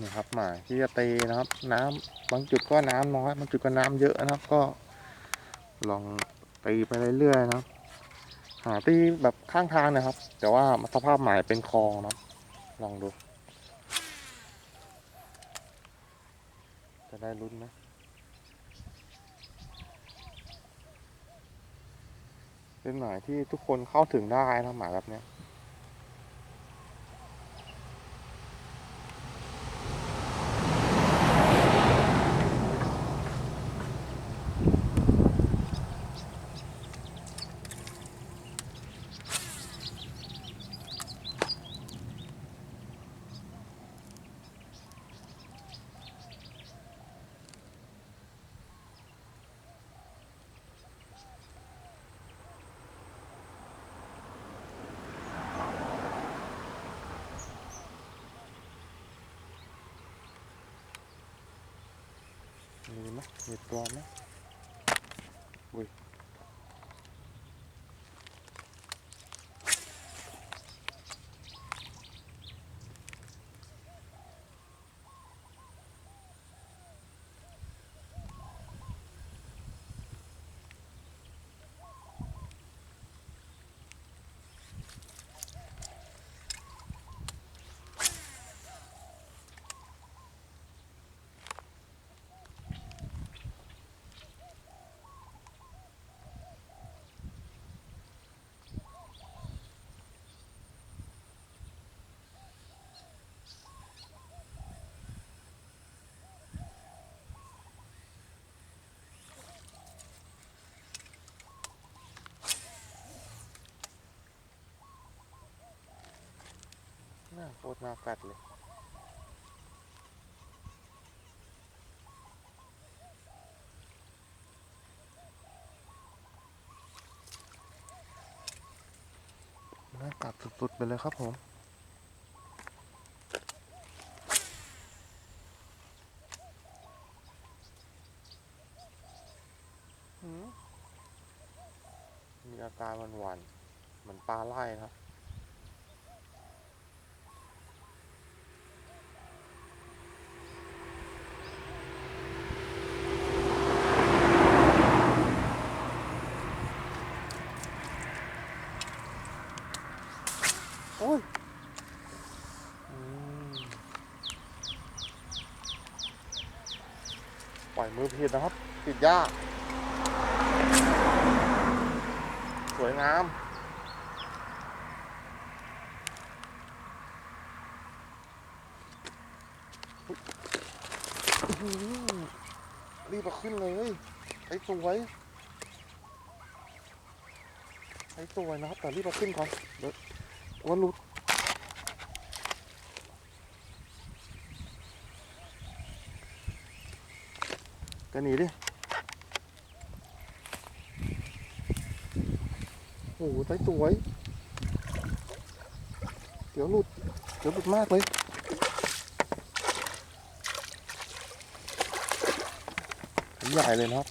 นี่ครับหมายที่จะเตนะครับ น้ำบางจุดก็น้ำน้อยบางจุดก็น้ำเยอะนะครับ ก็ ลองตีไปเรื่อยๆนะครับ หาตีแบบข้างทางนะครับ แต่ว่าสภาพหมายเป็นคลองนะครับ ลองดู จะได้ลุ้นไหมเป็นหมายที่ทุกคนเข้าถึงได้นะหมายแบบเนี้ย มี ไหมมีตัวไหมอุ้ยน่า โคตรน่ากัดเลย น่ากัดสุดๆไปเลยครับผมมีอาการหวันๆเหมือนปลาไล่ครับ โอ้ยอืม ปล่อยมือผิดนะครับ ติดยาก สวยงามรีบมาขึ้นเลยไอ้สวยไอ้สวยนะครับ แต่รีบมาขึ้นก่อนเดี๋ยววันหลุด ก็หนีดิ โอ้โหไซส์สวย เดี๋ยวหลุด เดี๋ยวหลุดมากเลย ใหญ่เลยนะครับ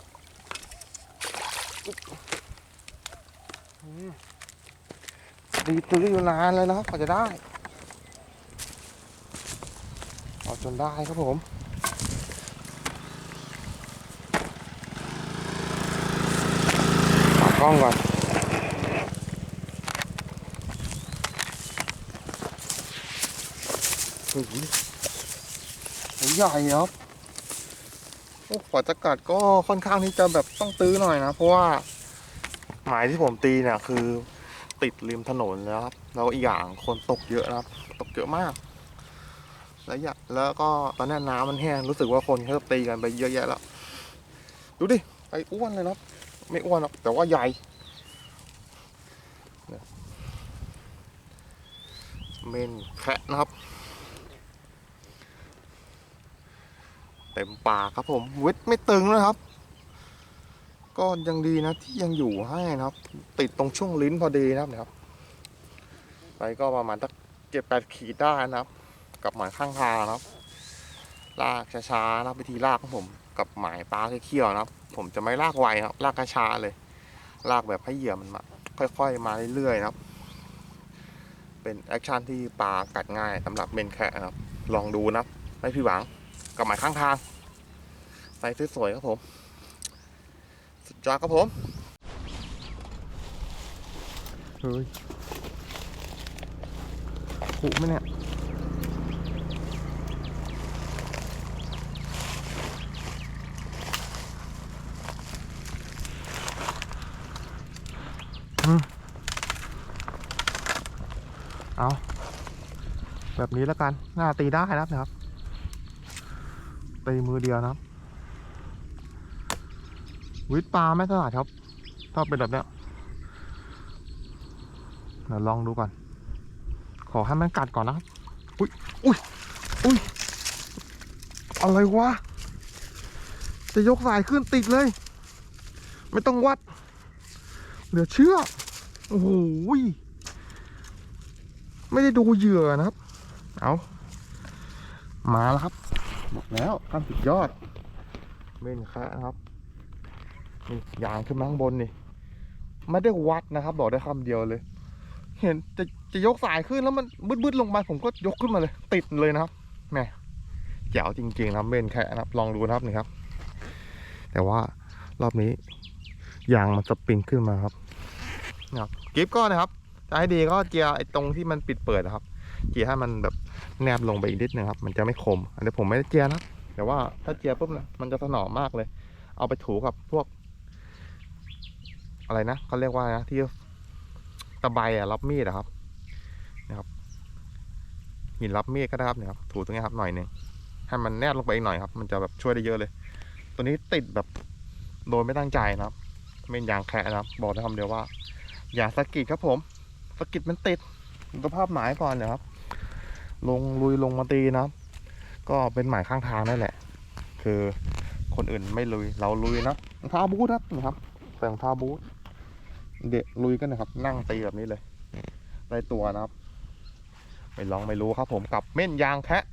ดีตัวอยู่นานเลยนะครับกว่าจะได้ เอาจนได้ครับผม ตัดก ล้องก่อนโอ้โหใหญ่ครับโอ้กว่าจะกัดก็ค่อนข้างที่จะแบบต้องตื้อหน่อยนะ เพราะว่า หมายที่ผมตีเนี่ยคือ ติดริมถนนแล้วครับแล้วอีกอย่างคนตกเยอะนะครับ ตกเยอะมาก แล้วอยากแล้วก็ตอนนี้น้ำมันแห้งรู้สึกว่าคนเขาตีกันไปเยอะแยะแล้ว ดูดิไอ้อ้วนเลยนะครับ ไม่อ้วนหรอกแต่ว่าใหญ่ เมนแคะนะครับ เต็มปากครับผมเวทไม่ตึงนะครับ ก็ยังดีนะที่ยังอยู่ให้นะครับ ติดตรงช่วงลิ้นพอดีนะครับไปก็ประมาณสักเจ็ดแปดขีดได้นะครับ กับหมายข้างทางนะครับ ลากช้าๆนะครับวิธีลากของผม กับหมายปลาเขี้ยวนะครับ ผมจะไม่ลากไวนะครับลากกระชาเลย ลากแบบให้เหยื่อมันมาค่อยๆมาเรื่อยๆนะครับ เป็นแอคชั่นที่ปลากัดง่ายสำหรับเมนแคะนครับ ลองดูนะครับไม่ผิดหวังกับหมายข้างทางไซส์สวยๆครับผม สุดยอดครับผมเฮ้ยขุไหมเนี่ย แบบนี้แล้วกัน หน้าตีได้นะครับตีมือเดียวนะครับ วิทปลาไม่ถนัดครับ ถ้าเป็นแบบเนี้ยเดี๋ยวลองดูก่อน ขอให้มันกัดก่อนนะครับ อุ้ยอุ้ยอุ้ยอะไรวะ จะยกสายขึ้นติดเลย ไม่ต้องวัด เหลือเชื่อ โอ้โหยไม่ได้ดูเหยื่อนะครับ เอามาแล้วครับ บอกแล้วขั้นสุดยอด เม่นแคะนะครับนี่ยางขึ้นมาข้างบนนี่ ไม่ได้วัดนะครับ บอกได้คำเดียวเลย เห็นจะจะยกสายขึ้นแล้วมันบึ้ดๆลงมาผมก็ยกขึ้นมาเลย ติดเลยนะครับแหมแจ๋วจริงๆนะครับเม่นแคะนะครับ ลองดูนะครับนี่ครับ แต่ว่ารอบนี้ยางมันสปริงขึ้นมาครับนะครับกิฟก็นะครับจะให้ดีก็เจียร์ไอ้ตรงที่มันปิดเปิดนะครับ เจียร์ให้มันแบบ แนบลงไปอีกนิดนึงครับ มันจะไม่คม อันนี้ผมไม่ได้เจียนะแต่ว่าถ้าเจียปุ๊บนะมันจะถนอมมากเลย เอาไปถูกับพวก อะไรนะเขาเรียกว่านะที่ตะไบอะรับมีดอะครับ นะครับหินรับมีดก็ได้ครับเนี่ยครับถูตรงนี้ครับหน่อยหนึ่งให้มันแนบลงไปอีกหน่อยครับ มันจะแบบช่วยได้เยอะเลย ตัวนี้ติดแบบโดยไม่ตั้งใจนะครับ เป็นยางแคะนะครับ บอกได้คำเดียวว่า อย่าสะกิดครับผมสะกิดมันติดสภาพหมายก่อนเนะครับ ลงลุยลงมาตีนะครับ ก็เป็นหมายข้างทางนั่นแหละ คือคนอื่นไม่ลุยเราลุยนะรองเท้าบูทนะครับใส่รองเท้าบูทเดะลุยกันนะครับ นั่งตีแบบนี้เลยได้ตัวนะครับ ไม่ลองไม่รู้ครับผมกับเม่นยางแคะ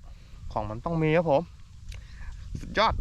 ของมันต้องมีครับผม สุดยอด